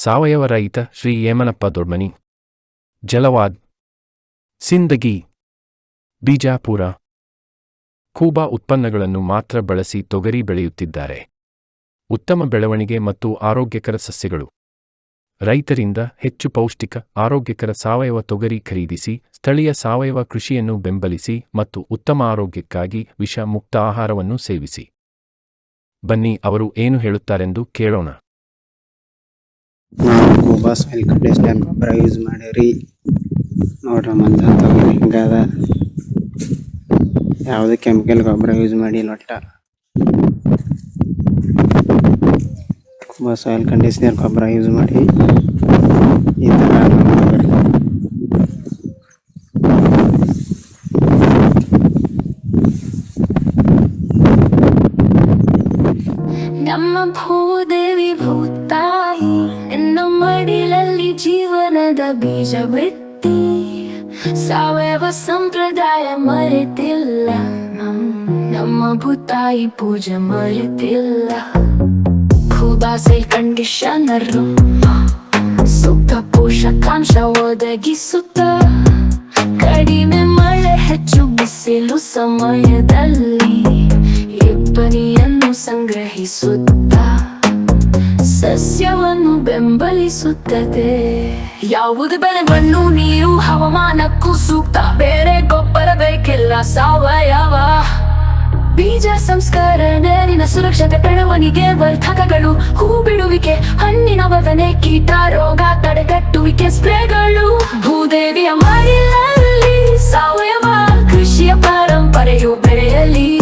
ಸಾವಯವ ರೈತ ಶ್ರೀ ಯೇಮನಪ್ಪ ದೊಡ್ಮನಿ. ಜಲವಾದ್. ಸಿಂದಗಿ. ಬಿಜಾಪುರ. ಕೂಬಾ ಉತ್ಪನ್ನಗಳನ್ನು ಮಾತ್ರ ಬಳಸಿ ತೊಗರಿ ಬೆಳೆಯುತ್ತಿದ್ದಾರೆ. ಉತ್ತಮ ಬೆಳವಣಿಗೆ ಮತ್ತು ಆರೋಗ್ಯಕರ ಸಸ್ಯಗಳು. ರೈತರಿಂದ ಹೆಚ್ಚು ಪೌಷ್ಟಿಕ, ಆರೋಗ್ಯಕರ ಸಾವಯವ ತೊಗರಿ ಖರೀದಿಸಿ, ಸ್ಥಳೀಯ ಸಾವಯವ ಕೃಷಿಯನ್ನು ಬೆಂಬಲಿಸಿ ಮತ್ತು ಉತ್ತಮ ಆರೋಗ್ಯಕ್ಕಾಗಿ ವಿಷ ಮುಕ್ತ ಆಹಾರವನ್ನು ಸೇವಿಸಿ. ಬನ್ನಿ, ಅವರು ಏನು ಹೇಳುತ್ತಾರೆಂದು ಕೇಳೋಣ. ನಾವು ಕೂಬಾ ಸಾಯಿಲ್ ಕಂಡೀಷನರ್ ಗೊಬ್ಬರ ಯೂಸ್ ಮಾಡೀವ್ರಿ ನೋಡ್ರಿ ಮಂದ ತೊಗರಿ ಹಿಂಗದ ಯಾವುದೇ ಕೆಮಿಕಲ್ ಗೊಬ್ಬರ ಯೂಸ್ ಮಾಡಿಲ್ಲ ಒಟ್ಟ ಸಾಯಿಲ್ ಕಂಡೀಷನರ್ ಗೊಬ್ಬರ ಯೂಸ್ ಮಾಡಿ. ಈ ಥರ ನಮ್ಮ ಭೂದೇವಿ ಭೂತಾಯಿ ಜೀವನದ ಬೀಜ ಬಿತ್ತಿ, ಸಾವಯವ ಸಂಪ್ರದಾಯ ಮರೆತಿಲ್ಲ. ನಮ್- ನಮ್ಮ ಭೂತಾಯಿ ಪೂಜೆ ಮರೆತಿಲ್ಲ. ಭೂದಾಸೆ ಕಂಡೀಷನರ್, ಸೂಕ್ತ ಪೋಷಕಾಂಶ ಒದಗಿಸುತ್ತ. ಕಡಿಮೆ ಮಳೆ, ಹೆಚ್ಚು ಬಿಸಿಲು ಸಮಯದಲ್ಲಿ, ಇಬ್ಬನಿಯನ್ನು ಸಂಗ್ರಹಿಸುತ್ತ. ಸಸ್ಯವನ್ನು ಬೆಂಬಲಿಸುತ್ತದೆ. ಯಾವುದು ಬೆಲೆ ಮಣ್ಣು ನೀರು, ಹವಾಮಾನಕ್ಕೂ ಸೂಕ್ತ. ಬೇರೆ ಗೊಬ್ಬರ ಬೇಕೆಲ್ಲ ಸಾವಯವ. ಬೀಜ ಸಂಸ್ಕರಣೆ, ನಿನ್ನ ಸುರಕ್ಷತೆ, ಬೆಳವಣಿಗೆ, ವರ್ಧಕಗಳು ಹೂ ಬಿಡುವಿಕೆ ಹಣ್ಣಿನ ವದನೆ ಕೀಟ ರೋಗ ತಡೆಗಟ್ಟುವಿಕೆ, ಸ್ಪ್ರೇಗಳು. ಭೂದೇವಿಯ ಮಡಿಲಲ್ಲಿ ಸಾವಯವ ಕೃಷಿಯ ಪರಂಪರೆಯು ಬೆಳೆಯಲಿ.